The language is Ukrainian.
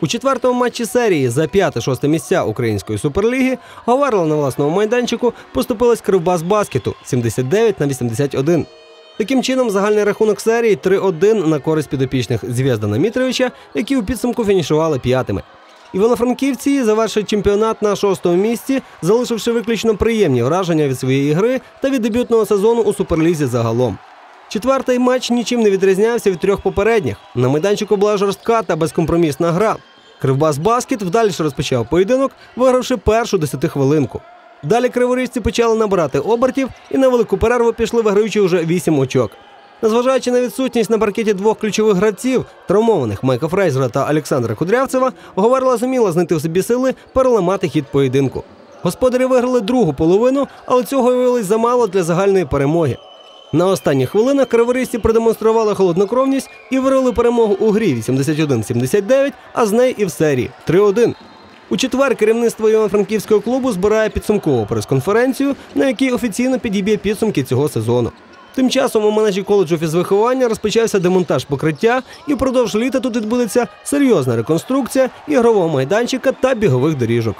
У четвертому матчі серії за п'яте-шосте місця української суперліги Говерла на власному майданчику поступилась Кривбас баскету 79 на 81. Таким чином, загальний рахунок серії 3-1 на користь підопічних Звєздана Мітровича, які у підсумку фінішували п'ятими. Івано-Франківці завершують чемпіонат на шостому місці, залишивши виключно приємні враження від своєї гри та від дебютного сезону у суперлізі загалом. Четвертий матч нічим не відрізнявся від трьох попередніх. На майданчику була жорстка та безкомпромісна гра. Кривбас Баскет вдальше розпочав поєдинок, вигравши першу десятихвилинку. Далі криворіжці почали набирати обертів і на велику перерву пішли виграючи вже вісім очок. Незважаючи на відсутність на паркеті двох ключових гравців, травмованих Майка Фрейзера та Олександра Кудрявцева, Говерла зуміла знайти в собі сили переламати хід поєдинку. Господарі виграли другу половину, але цього виявилось замало для загальної перемоги. На останніх хвилинах кривористі продемонстрували холоднокровність і вирили перемогу у грі 81-79, а з неї і в серії 3-1. У четвер керівництво Івано-Франківського клубу збирає підсумкову прес-конференцію, на якій офіційно підіб'є підсумки цього сезону. Тим часом у менеджі коледжу фізвиховання розпочався демонтаж покриття, і впродовж літа тут відбудеться серйозна реконструкція ігрового майданчика та бігових доріжок.